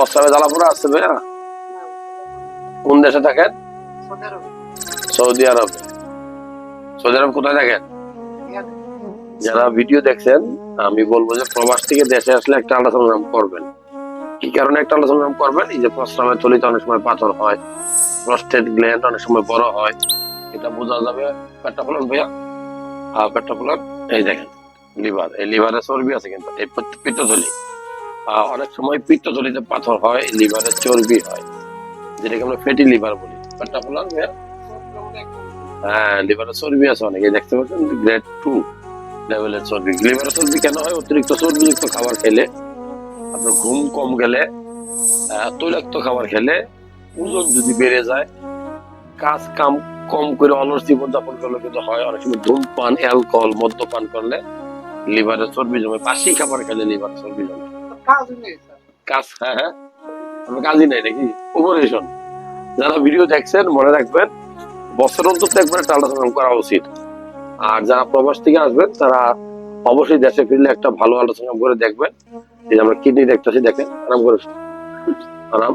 প্রস্রাবে জ্বালাপোড়া আসছে ভাইয়া কোন দেশে থাকেন? সৌদি আরবে। সৌদি আরব কোথায় থাকেন? যারা ভিডিও দেখছেন, আমি বলব যে প্রবাস থেকে দেশে আসলে একটা আল্ট্রাসাউন্ড করবেন। কি কারণে একটা আল্ট্রাসাউন্ড করবেন? এই যে প্রস্রাবের থলিতে অনেক সময় পাথর হয়, প্রস্টেট গ্ল্যান্ড অনেক সময় বড় হয়, এটা বোঝা যাবে পেটটা ফলন ভাইয়া। আর পেটটা এই দেখেন, লিভার, এই লিভারে চর্বি আছে কিন্তু, এই পিত্ত- পিত্তথলি। অনেক সময় পিত্তথলিতে পাথর হয় লিভারে চর্বি হয়, যেটাকে আমরা ফ্যাটি লিভার বলি। ফলন হ্যাঁ লিভারে চর্বি আছে অনেকে দেখতে পাচ্ছেন গ্রেড টু লেভেলের চর্বি। লিভারের চর্বি কেন হয়? অতিরিক্ত চর্বিযুক্ত খাবার খেলে, আপনার ঘুম কম গেলে তৈলাক্ত খাবার খেলে, ওজন যদি বেড়ে যায়, কাজ কাম কম করে অলস জীবনযাপন করলে কিন্তু হয়। অনেক সময় ধূমপান অ্যালকোহল মদ্যপান করলে লিভারে চর্বি জমে, বাসি খাবার খেলে লিভারে চর্বি জমে। কাজ হ্যাঁ হ্যাঁ। আমি কাজই নাই নাকি? অপারেশন যারা ভিডিও দেখছেন, মনে রাখবেন বছর অন্তত একবার একটা আল্ট্রাসাউন্ড করা উচিত। আর যারা প্রবাস থেকে আসবেন, তারা অবশ্যই দেশে ফিরলে একটা ভালো আলোচনা করে দেখবেন। যে আমরা কিডনি দেখতেছি, দেখেন, আরাম করে আরাম।